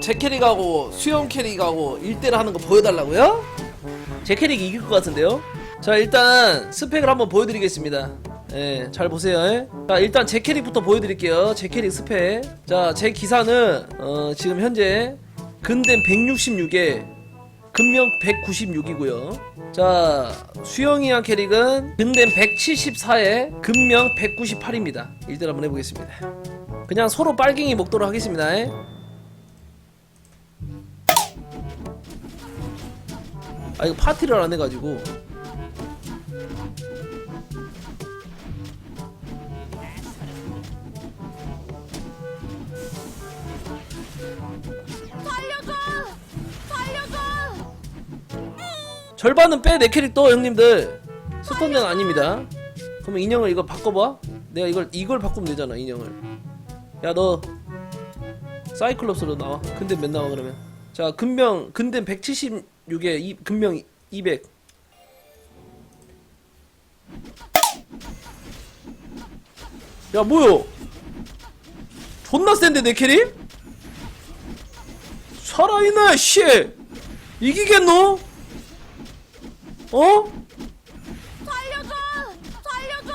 제 캐릭하고 수영 캐릭하고 1대를 하는 거 보여달라고요? 제 캐릭이 이길 것 같은데요? 자 일단 스펙을 한번 보여드리겠습니다 예, 잘 보세요 예? 자 일단 제 캐릭부터 보여드릴게요 제 캐릭 스펙 자제 기사는 어, 지금 현재 근댐 166에 근명 196이고요 자 수영이한 캐릭은 근댐 174에 근명 198입니다 일단 한번 해보겠습니다 그냥 서로 빨갱이 먹도록 하겠습니다 예? 아 이거 파티를 안 해가지고. 살려줘! 살려줘! 절반은 빼 내 캐릭터 형님들. 스톤는 아닙니다. 그러면 인형을 이거 바꿔봐. 내가 이걸 이걸 바꾸면 되잖아 인형을. 야 너 사이클롭스로 나와. 근데 맨 나와 그러면. 자 금병 근데 170 요게 이, 금명 200 야, 뭐요? 존나 센데, 내 캐리? 살아있나 씨! 이기겠노? 어? 살려줘! 살려줘!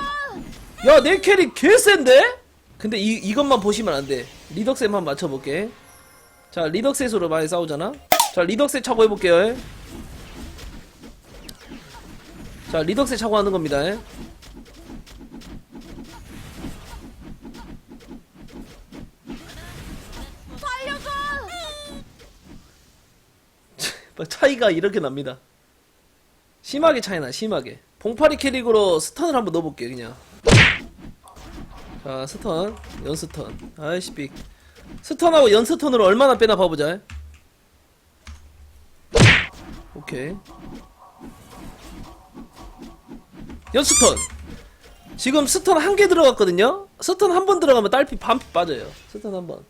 야, 내 캐리 개 센데? 근데 이, 이것만 보시면 안 돼. 리덕셋만 맞춰볼게. 자, 리덕셋으로 많이 싸우잖아? 자, 리덕셋 차고 해볼게요. 예. 자, 리덕셋 차고 하는 겁니다. 예. 살려줘! 차이가 이렇게 납니다. 심하게 차이나, 심하게. 봉파리 캐릭으로 스턴을 한번 넣어볼게요, 그냥. 자, 스턴. 연스턴. 아이씨, 빅. 스턴하고 연스턴으로 얼마나 빼나 봐보자. 오케이. 연스턴. 지금 스턴 한 개 들어갔거든요? 스턴 한 번 들어가면 딸피 반피 빠져요. 스턴 한 번.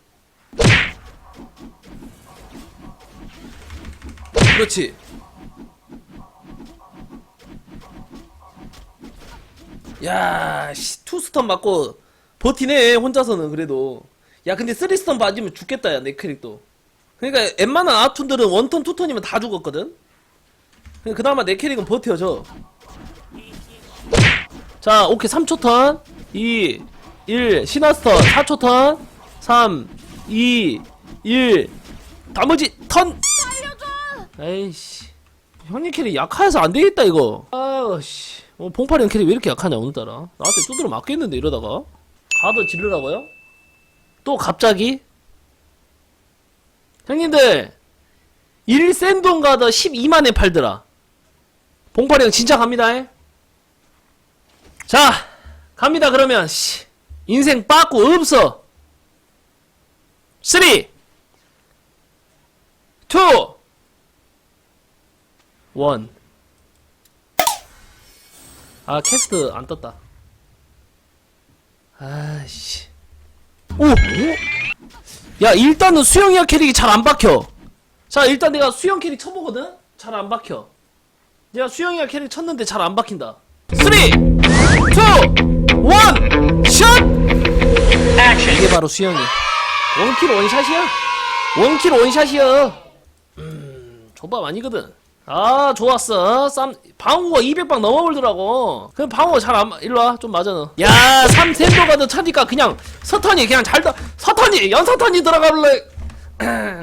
그렇지. 야, 씨, 투스턴 맞고 버티네 혼자서는 그래도. 야, 근데 쓰리스턴 맞으면 죽겠다 야, 내 캐릭도. 그러니까 웬만한 아툰들은 원턴 투턴이면 다 죽었거든. 그 다음에 내 캐릭은 버텨져. 자, 오케이. 3초 턴, 2, 1, 시나스턴 4초 턴, 3, 2, 1. 나머지 턴. 에이씨. 형님 캐릭 약해서 안 되겠다 이거. 아유 씨. 어, 봉파리 형 캐릭 왜 이렇게 약하냐 오늘따라. 나한테 두드려 맞겠는데 이러다가. 가드 지르라고요? 또 갑자기? 형님들 1센돈 가드 12만에 팔더라 봉파리 형 진짜 갑니다 에? 자 갑니다 그러면 씨 인생 빠꾸 없어 3 2 원. 아 캐스트 안 떴다. 아씨. 오. 오? 야 일단은 수영이야 캐릭이 잘 안 박혀. 자 일단 내가 수영 캐릭 쳐보거든. 잘 안 박혀. 내가 수영이야 캐릭 쳤는데 잘 안 박힌다. 3, 2, 1, 샷! 이게 바로 수영이. 원킬 원샷이야. 원킬 원샷이야. 음, 조밥 아니거든. 아 좋았어 쌈 방어가 200방 넘어버리더라고 그럼 방어 잘안 일로와 좀 맞아 너야 3센도 가도 차니까 그냥 서턴이 그냥 잘다 서턴이 연서턴이 들어가볼래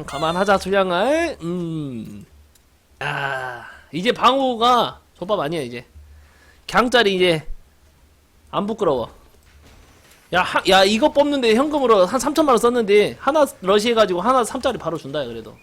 가만하자 수량아 음아 이제 방어가 조밥 아니야 이제. 강짜리 이제 안 부끄러워. 야, 하, 야 이거 뽑는데 현금으로 한 3천만원 썼는데 하나 러시 해가지고 하나 3짜리 바로 준다 야 그래도